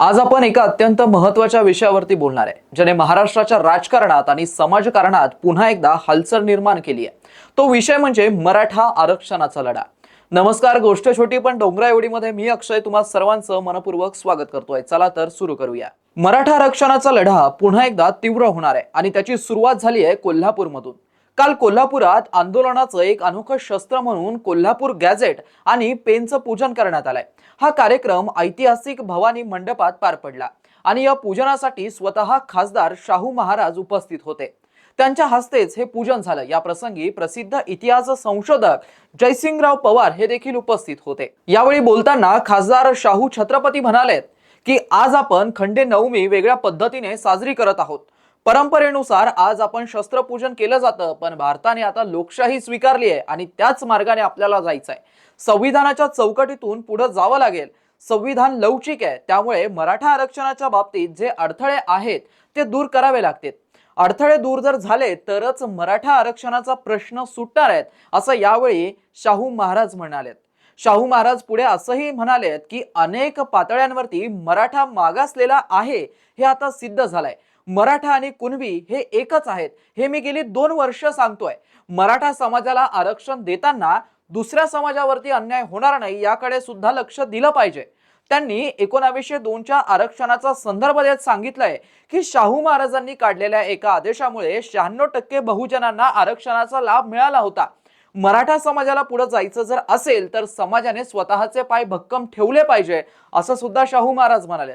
आज आपण एका अत्यंत महत्त्वाच्या विषयावरती बोलणार आहे ज्याने महाराष्ट्राच्या राजकारणात आणि समाजकारणात पुन्हा एकदा हालचाल निर्माण केली आहे. तो विषय म्हणजे मराठा आरक्षणाचा लढा. नमस्कार गोष्ट छोटी पण डोंगरा एवढीमध्ये मी अक्षय तुम्हा सर्वांचं मनपूर्वक स्वागत करतोय. चला तर सुरू करूया. मराठा आरक्षणाचा लढा पुन्हा एकदा तीव्र होणार आहे आणि त्याची सुरुवात झाली आहे कोल्हापूरमधून. काल कोल्हापुरात आंदोलनाचं एक अनोखं शस्त्र म्हणून कोल्हापूर गॅझेट आणि पेनचं पूजन करण्यात आलंय. हा कार्यक्रम ऐतिहासिक भवानी मंडपात पार पडला आणि या पूजनासाठी स्वतः खासदार शाहू महाराज उपस्थित होते. त्यांच्या हस्तेच हे पूजन झालं. या प्रसंगी प्रसिद्ध इतिहास संशोधक जयसिंगराव पवार हे देखील उपस्थित होते. यावेळी बोलताना खासदार शाहू छत्रपती म्हणाले की आज आपण खंडे नवमी वेगळ्या पद्धतीने साजरी करत आहोत. परंपरेनुसार आज आपण शस्त्रपूजन केलं जातं पण भारताने आता लोकशाही स्वीकारली आहे आणि त्याच मार्गाने आपल्याला जायचं आहे संविधानाच्या चौकटीतून पुढे जावं लागेल. संविधान लवचिक आहे त्यामुळे मराठा आरक्षणाच्या बाबतीत जे अडथळे आहेत ते दूर करावे लागतील. अडथळे दूर जर झाले तरच मराठा आरक्षणाचा प्रश्न सुटणार आहेत असं यावेळी शाहू महाराज म्हणालेत. शाहू महाराज पुढे असंही म्हणालेत की अनेक पातळ्यांवरती मराठा मागासलेला आहे हे आता सिद्ध झालंय. मराठा आणि कुणबी हे एकच आहेत हे मी गेली दोन वर्ष सांगतोय. मराठा समाजाला आरक्षण देताना दुसऱ्या समाजावरती अन्याय होणार नाही याकडे सुद्धा लक्ष दिलं पाहिजे. त्यांनी एकोणावीसशे दोनच्या आरक्षणाचा संदर्भ देत सांगितलंय की शाहू महाराजांनी काढलेल्या एका आदेशामुळे शहाण्णव टक्के बहुजनांना आरक्षणाचा लाभ मिळाला होता. मराठा समाजाला पुढे जायचं जर असेल तर समाजाने स्वतःचे पाय भक्कम ठेवले पाहिजे असं सुद्धा शाहू महाराज म्हणाले.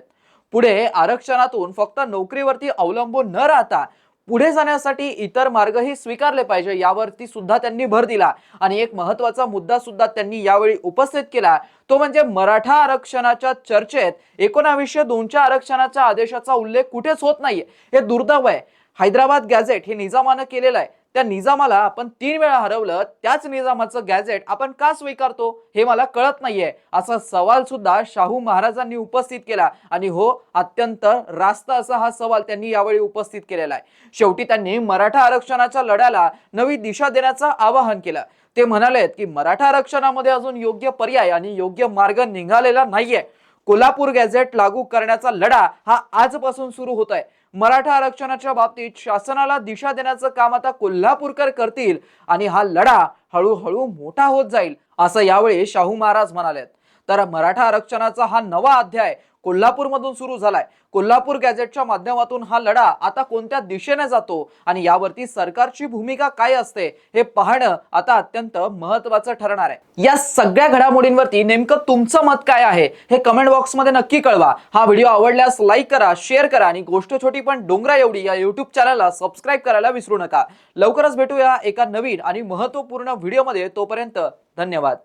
पुढे आरक्षणातून फक्त नोकरीवरती अवलंबून न राहता पुढे जाण्यासाठी इतर मार्गही स्वीकारले पाहिजे यावरती सुद्धा त्यांनी भर दिला. आणि एक महत्त्वाचा मुद्दा सुद्धा त्यांनी यावेळी उपस्थित केला. तो म्हणजे मराठा आरक्षणाच्या चर्चेत एकोणावीसशे दोनच्या आरक्षणाच्या आदेशाचा उल्लेख कुठेच होत नाहीये. हे दुर्दैव आहे. हैदराबाद गॅझेट हे निजामानं केलेलं आहे. त्या निजामाला आपण तीन वेळा हरवलं त्याच निजामाचं गॅझेट आपण का स्वीकारतो हे मला कळत नाहीये. असा सवाल सुद्धा शाहू महाराजांनी उपस्थित केला. आणि हो अत्यंत रास्त असा हा सवाल त्यांनी यावेळी उपस्थित केलेला आहे. शेवटी त्यांनी मराठा आरक्षणाच्या लढ्याला नवी दिशा देण्याचं आवाहन केलं. ते म्हणालेत की मराठा आरक्षणामध्ये अजून योग्य पर्याय आणि योग्य मार्ग निघालेला नाहीये. कोल्हापूर गॅझेट लागू करण्याचा लढा हा आजपासून सुरू होत आहे मराठा आरक्षणाच्या बाबतीत शासनाला दिशा देण्याचं काम आता कोल्हापूरकर करतील आणि हा लढा हळूहळू मोठा होत जाईल असं यावेळी शाहू महाराज म्हणालेत. तर मराठा आरक्षणाचा हा नवा अध्याय कोल्हापूरमधून सुरू झालाय. कोल्हापूर गॅझेटच्या माध्यमातून हा लढा आता कोणत्या दिशेने जातो आणि यावरती सरकारची भूमिका काय असते हे पाहणं आता अत्यंत महत्वाचं ठरणार आहे. या सगळ्या घडामोडींवरती नेमकं तुमचं मत काय आहे हे कमेंट बॉक्समध्ये नक्की कळवा. हा व्हिडिओ आवडल्यास लाईक करा शेअर करा आणि गोष्ट छोटी पण डोंगरा एवढी या युट्यूब चॅनलला सबस्क्राईब करायला विसरू नका. लवकरच भेटूया एका नवीन आणि महत्त्वपूर्ण व्हिडिओमध्ये तोपर्यंत धन्यवाद.